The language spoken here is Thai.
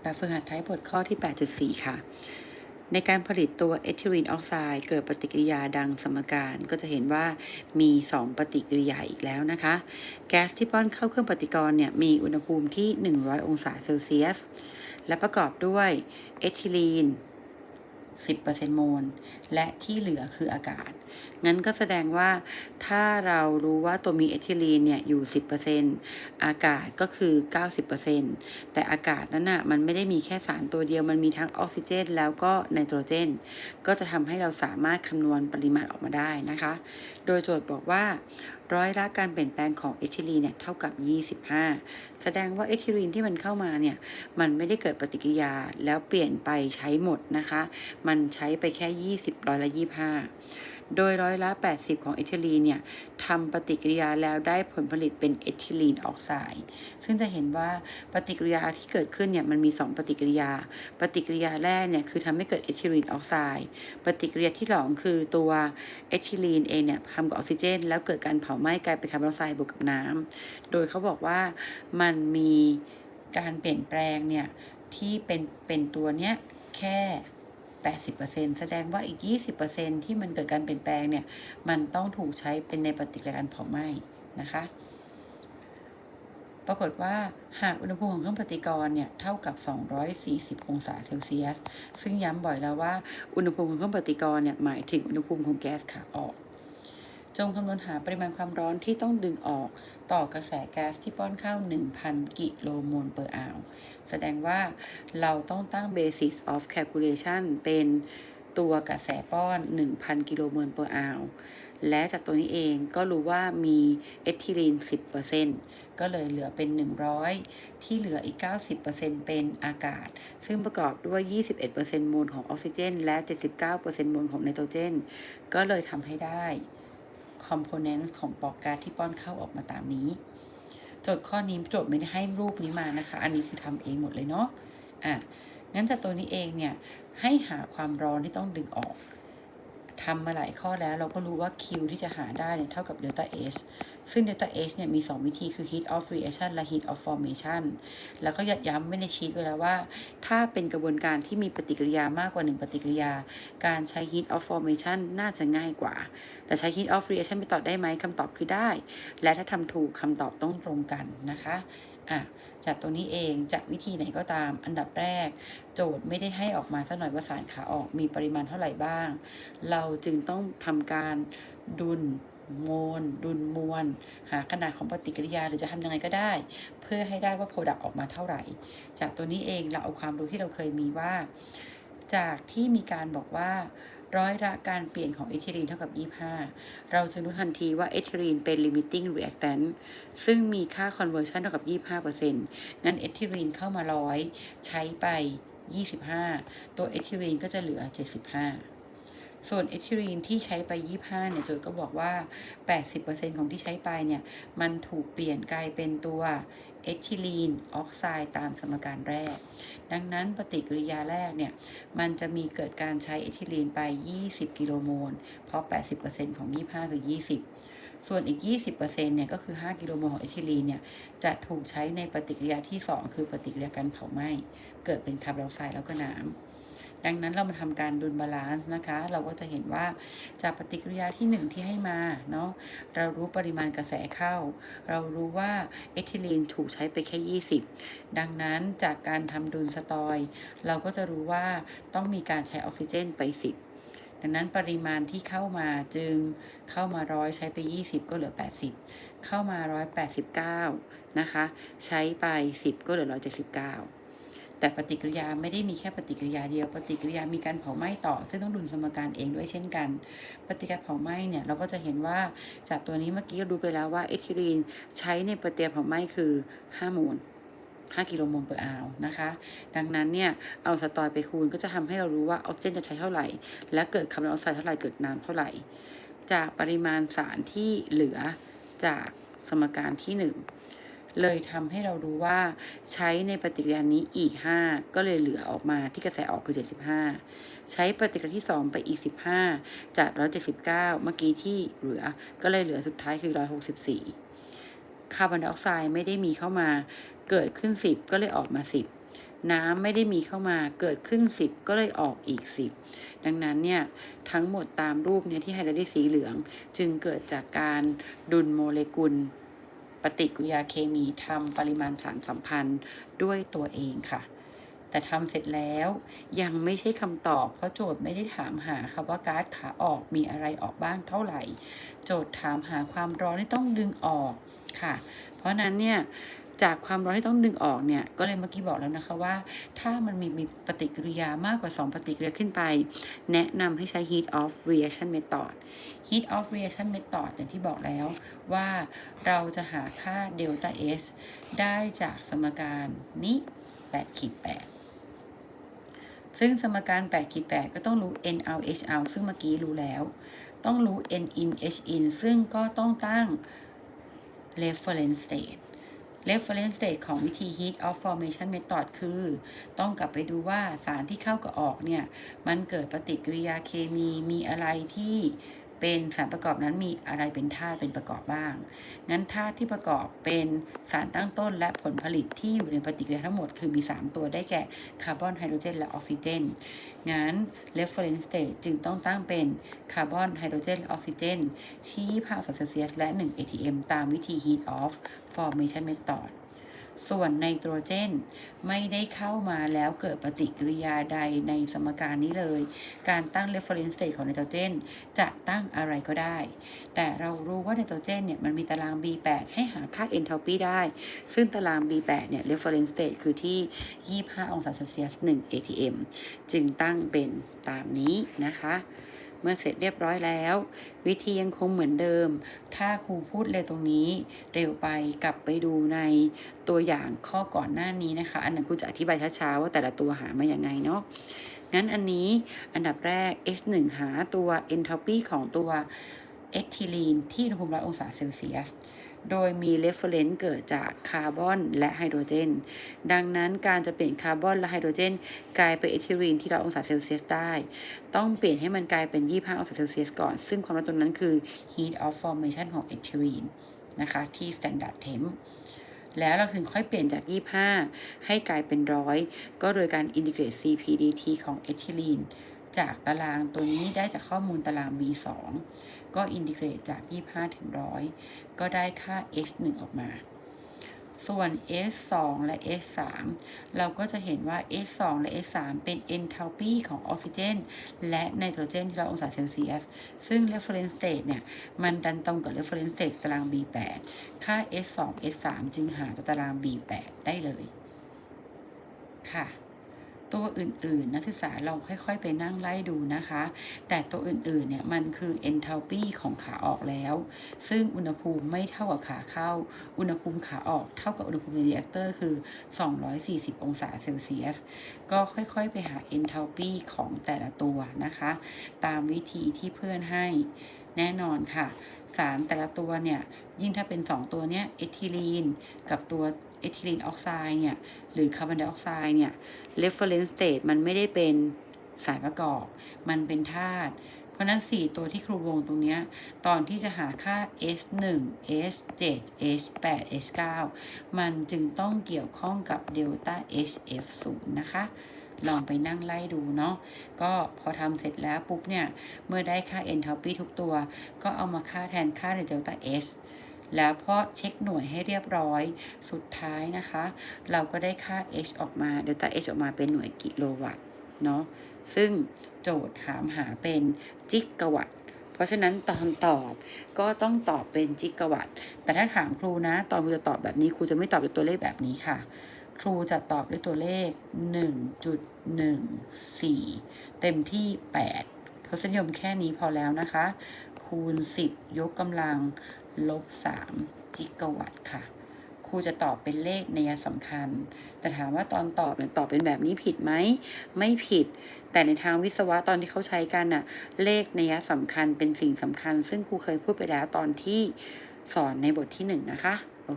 แบบฝึกหัดท้ายบทข้อที่ 8.4 ค่ะ ในการผลิตตัวเอทิลีนออกไซด์เกิดปฏิกิริยาดังสมการก็จะเห็นว่ามี 2 ปฏิกิริยาอีกแล้วนะคะ แก๊สที่ป้อนเข้าเครื่องปฏิกรณ์เนี่ยมีอุณหภูมิที่ 100 องศาเซลเซียส และประกอบด้วยเอทิลีน 10%โมล และที่เหลือคืออากาศ งั้นก็แสดงว่าถ้าเรารู้ว่าตัวมีเอทิลีนเนี่ยอยู่ 10%อากาศก็คือ 90%แต่อากาศนั้นน่ะมันไม่ได้มีแค่สารตัวเดียว มันมีทั้งออกซิเจน แล้วก็ไนโตรเจน ก็จะทำให้เราสามารถคำนวณปริมาณออกมาได้นะคะ โดยโจทย์บอกว่า ร้อยละการเปลี่ยนแปลงของเอทิลีนเนี่ยเท่ากับ 25 แสดงว่าเอทิลีนที่มันเข้ามาเนี่ยมันไม่ได้เกิดปฏิกิริยาแล้วเปลี่ยนไปใช้หมดนะคะ มันใช้ไปแค่ 20 ร้อยละ 25 โดยร้อยละ 80 ของเอทิลีนเนี่ยทำปฏิกิริยาแล้วได้ผลผลิตเป็นเอทิลีนออกไซด์ซึ่งจะเห็นว่าปฏิกิริยาที่เกิดขึ้นเนี่ยมันมี 2 ปฏิกิริยา ปฏิกิริยาแรกเนี่ยคือทำให้เกิดเอทิลีนออกไซด์ปฏิกิริยาที่สองคือตัวเอทิลีนเองเนี่ยทำกับออกซิเจน แล้วเกิดการเผาไหม้กลายเป็นคาร์บอนไดออกไซด์บวกกับน้ำโดยเขาบอกว่ามันมีการเปลี่ยนแปลงเนี่ยที่เป็นเป็นตัวเนี้ยแค่ 80%แสดงว่าอีก 20%ที่มันเกิดการเปลี่ยนแปลงเนี่ย มันต้องถูกใช้เป็นในปฏิกิริยาการเผาไหม้นะคะ ปรากฏว่าหากอุณหภูมิของเครื่องปฏิกรณ์เนี่ย เท่ากับ 240 องศาเซลเซียส ซึ่งย้ำบ่อยแล้วว่าอุณหภูมิของเครื่องปฏิกรณ์เนี่ยหมายถึงอุณหภูมิของแก๊สขาออก จงคำนวณหาปริมาณความร้อนที่ต้องดึงออกต่อกระแสแก๊สที่ป้อนเข้า 1,000 กิโลโมลเปอร์อาวแสดงว่าเราต้องตั้ง basis of calculation เป็นตัวกระแสป้อน 1,000 กิโลโมลเปอร์อาวและจากตัวนี้เองก็รู้ว่ามีเอทิลีน 10%ก็เลยเหลือเป็น 100 ที่เหลืออีก 90%เป็นอากาศ ซึ่งประกอบด้วย 21%มูลของออกซิเจน และ 79%มูลของไนโตรเจน ก็เลยทำให้ได้ components ของปอกการดที่ป้อนเข้าออกมาตามนี้ โจทย์ข้อนี้โจทย์ไม่ได้ให้รูปนี้มานะคะ อันนี้คือทำเองหมดเลยเนาะอะงั้นจากตัวนี้เองเนี่ยให้หาความร้อนที่ต้องดึงออก ทำมาหลายข้อแล้วเราก็รู้ว่า Q ที่จะหาได้เนี่ยเท่ากับ delta S ซึ่ง delta S เนี่ยมี 2 วิธีคือ heat of reaction และ heat of formation แล้วก็ย้ำไว้ในชีตไว้แล้วว่า ถ้าเป็นกระบวนการที่มีปฏิกิริยามากกว่า 1 ปฏิกิริยา การใช้ heat of formation น่าจะง่ายกว่า แต่ใช้ heat of reaction ไปตอบได้ไหมคำตอบคือได้ และถ้าทำถูกคำตอบต้องตรงกันนะคะ อะจากตัวนี้เองจากวิธีไหนก็ตาม อันดับแรก โจทย์ไม่ได้ให้ออกมาสักหน่อยว่าสารขาออกมีปริมาณเท่าไหร่บ้าง เราจึงต้องทำการดุลโมลดุลมวลหาขนาดของปฏิกิริยาหรือจะทำยังไงก็ได้ เพื่อให้ได้ว่าโปรดักต์ออกมาเท่าไหร่ จากตัวนี้เองเราเอาความรู้ที่เราเคยมีว่า จากที่มีการบอกว่า ร้อยละการเปลี่ยนของเอทิลีนเท่ากับ 25 เราจะรู้ทันทีว่าเอทิลีนเป็น limiting reactant ซึ่งมีค่า conversion เท่ากับ 25%งั้นเอทิลีนเข้ามาร้อยใช้ไป 25 ตัวเอทิลีนก็จะเหลือ 75 ส่วนเอทิลีนที่ใช้ไป 25 เนี่ยโจทย์ก็บอกว่า 80%ของที่ใช้ไปเนี่ย มันถูกเปลี่ยนกลายเป็นตัวเอทิลีนออกไซด์ตามสมการแรก ดังนั้นปฏิกิริยาแรกเนี่ย มันจะมีเกิดการใช้เอทิลีนไป 20 กิโลโมล เพราะ 80%ของ 25 คือ 20 ส่วนอีก 20%เนี่ย ก็คือ 5 กิโลโมลของเอทิลีนเนี่ย จะถูกใช้ในปฏิกิริยาที่ 2 คือปฏิกิริยาการเผาไหม้ เกิดเป็นคาร์บอนไดออกไซด์แล้วก็น้ำ ดังนั้นเรามาทำการดุลบาลานซ์นะคะ เราก็จะเห็นว่าจากปฏิกิริยาที่ 1 ที่ให้มาเนาะเรารู้ปริมาณกระแสเข้า เรารู้ว่าเอทิลีนถูกใช้ไปแค่ 20 ดังนั้นจากการทำดุลสตอย เราก็จะรู้ว่าต้องมีการใช้ออกซิเจนไป 10ดังนั้นปริมาณที่เข้ามาจึงเข้ามาร้อยใช้ไป 20 ก็เหลือ 80 เข้ามา 189 นะคะ ใช้ไป 10 ก็เหลือ 179 แต่ปฏิกิริยาไม่ได้มีแค่ปฏิกิริยาเดียว ปฏิกิริยามีการเผาไหม้ต่อ ซึ่งต้องดุลสมการเองด้วยเช่นกัน ปฏิกิริยาเผาไหม้เนี่ยเราก็จะเห็นว่าจากตัวนี้เมื่อกี้เราดูไปแล้วว่าเอทิลีนใช้ในปฏิกิริยาเผาไหม้คือ5โมล5กิโลโมลเปอร์อาวนะคะ ดังนั้นเนี่ยเอาสตอยไปคูณก็จะทำให้เรารู้ว่าออกซิเจนจะใช้เท่าไหร่ และเกิดคาร์บอนไดออกไซด์เท่าไหร่เกิดน้ำเท่าไหร่ จากปริมาณสารที่เหลือจากสมการที่ 1 เลยทำให้เรารู้ว่าใช้ในปฏิกิริยานี้อีก 5 ก็เลยเหลือออกมาที่กระแสออกคือ 75 ใช้ปฏิกิริยาที่ 2 ไปอีก 15 จาก 179 เมื่อกี้ที่เหลือก็เลยเหลือสุดท้ายคือ 164 คาร์บอนไดออกไซด์ไม่ได้มีเข้ามาเกิดขึ้น 10 ก็เลยออกมา 10น้ำไม่ได้มีเข้ามาเกิดขึ้น 10 ก็เลยออกอีก 10 ดังนั้นเนี่ย ทั้งหมดตามรูปเนี่ยที่ไฮไลท์ด้วยสีเหลือง จึงเกิดจากการดุลโมเลกุล ปฏิกิริยาเคมีทำปริมาณสารสัมพันธ์ด้วยตัวเองค่ะ แต่ทำเสร็จแล้วยังไม่ใช่คำตอบ เพราะโจทย์ไม่ได้ถามหาค่ะว่าก๊าซขาออกมีอะไรออกบ้างเท่าไหร่ โจทย์ถามหาความร้อนที่ต้องดึงออกค่ะ เพราะฉะนั้นเนี่ย จากความร้อนที่ต้องดึงออกเนี่ยก็เลยเมื่อกี้บอกแล้วนะคะว่า ถ้ามันมีมีปฏิกิริยามากกว่า 2 ปฏิกิริยาขึ้นไป แนะนำให้ใช้ heat of reaction method heat of reaction method อย่างที่บอกแล้วว่าเราจะหาค่า delta S ได้จากสมการนี้8ขีด8ซึ่งสมการ8ขีด8ก็ต้องรู้ n out h out ซึ่งเมื่อกี้รู้แล้ว ต้องรู้ n in h in ซึ่งก็ต้องตั้ง reference state reference state ของวิธี heat of formation method คือ ต้องกลับไปดูว่าสารที่เข้ากับออกเนี่ย มันเกิดปฏิกิริยาเคมีมีอะไรที่ เป็นสารประกอบนั้นมีอะไรเป็นธาตุเป็นประกอบบ้าง งั้นธาตุที่ประกอบเป็นสารตั้งต้นและผลผลิตที่อยู่ในปฏิกิริยาทั้งหมด คือมี 3 ตัวได้แก่คาร์บอนไฮโดรเจนและออกซิเจน งั้น reference state จึงต้องตั้งเป็นคาร์บอนไฮโดรเจนและออกซิเจนที่25องศาเซลเซียสและ 1 atm ตามวิธี heat of formation method ส่วนไนโตรเจน ไม่ได้เข้ามาแล้วเกิดปฏิกิริยาใดในสมการนี้เลย การตั้ง reference state ของไนโตรเจน จะตั้งอะไรก็ได้ แต่เรารู้ว่าไนโตรเจนเนี่ยมันมีตาราง B8 ให้หาค่า enthalpy ได้ ซึ่งตาราง B8 เนี่ย reference state คือที่ 25 องศาเซลเซียส 1 atm จึงตั้งเป็นตามนี้นะคะ เมื่อเสร็จเรียบร้อยแล้ว วิธียังคงเหมือนเดิม ถ้าครูพูดเลยตรงนี้ เร็วไปกลับไปดูในตัวอย่างข้อก่อนหน้านี้นะคะ อันนั้นครูจะอธิบายช้าๆว่าแต่ละตัวหามาอย่างไงเนาะงั้นอันนี้อันดับแรก H1 หาตัว entropy ของตัวเอทิลีนที่อุณหภูมิร้อยองศาเซลเซียส โดยมี reference เกิดจากคาร์บอนและไฮโดรเจน ดังนั้นการจะเปลี่ยนคาร์บอนและไฮโดรเจน กลายเป็นเอทิลีนที่ร้อองศาเซลเซียสได้ ต้องเปลี่ยนให้มันกลายเป็น 25 องศาเซลเซียสก่อน ซึ่งความร้อนตรงนั้นคือ heat of formation ของเอทิลีนนะคะที่ standard temp แล้วเราถึงค่อยเปลี่ยนจาก 25 ให้กลายเป็นร้อยก็โดยการอินทิเกรต CPDT ของเอทิลีน จากตารางตัวนี้ได้จากข้อมูลตาราง B2 ก็อินทิเกรตจาก 25 ถึง 100 ก็ได้ค่า H1 ออกมา ส่วน S2 และ S3 เราก็จะเห็นว่า S2 และ S3 เป็น enthalpy ของออกซิเจน และไนโตรเจนที่เร้อยองศาเซลเซียส ซึ่ง reference state เนี่ย มันดันตรงกับ reference state ตาราง B8 ค่า S2 S3 จึงหาจากตาราง B8 ได้เลย ค่ะ ตัวอื่น ๆ นักศึกษาลองค่อย ๆ ไปนั่งไล่ดูนะคะ แต่ตัวอื่น ๆ เนี่ย มันคือ enthalpy ของขาออกแล้ว ซึ่งอุณหภูมิไม่เท่ากับขาเข้า อุณหภูมิขาออกเท่ากับอุณหภูมิในรีแอคเตอร์คือ 240 องศาเซลเซียส ก็ค่อย ๆ ไปหา enthalpy ของแต่ละตัวนะคะ ตามวิธีที่เพื่อนให้แน่นอนค่ะ สารแต่ละตัวเนี่ย ยิ่งถ้าเป็น 2 ตัวเนี้ยเอทิลีนกับตัว เอทิลีนออกไซด์เนี่ย หรือคาร์บอนไดออกไซด์เนี่ย reference state มันไม่ได้เป็นสารประกอบ มันเป็นธาตุ เพราะนั้น 4 ตัวที่ครูวงตรงเนี้ยตอนที่จะหาค่า S1 S7 S8 S9 มันจึงต้องเกี่ยวข้องกับ delta HF0 นะคะ ลองไปนั่งไล่ดูเนาะ ก็พอทำเสร็จแล้วปุ๊บเนี่ย เมื่อได้ค่า enthalpy ทุกตัว ก็เอามาค่าแทนค่าใน delta S แล้วพอเช็คหน่วยให้เรียบร้อย สุดท้ายนะคะ เราก็ได้ค่า H ออกมา delta H ออกมาเป็นหน่วยกิโลวัตต์เนาะ ซึ่งโจทย์ถามหาเป็นจิกะวัตต์เพราะฉะนั้นตอนตอบก็ต้องตอบเป็นจิกะวัตต์แต่ถ้าถามครูนะ ตอนครูจะตอบแบบนี้ครูจะไม่ตอบด้วยตัวเลขแบบนี้ค่ะ ครูจะตอบด้วยตัวเลข 1.14 เต็มที่ 8 ทศนิยมแค่นี้พอแล้วนะคะ คูณ 10 ยกกำลัง ลบ 3 จิกะวัตต์ค่ะ ครูจะตอบเป็นเลขในยสำคัญ แต่ถามว่าตอนตอบเนี่ยตอบเป็นแบบนี้ผิดไหม ไม่ผิด แต่ในทางวิศวะตอนที่เขาใช้กันน่ะ เลขในยสำคัญเป็นสิ่งสำคัญ ซึ่งครูเคยพูดไปแล้วตอนที่สอนในบทที่หนึ่งนะคะ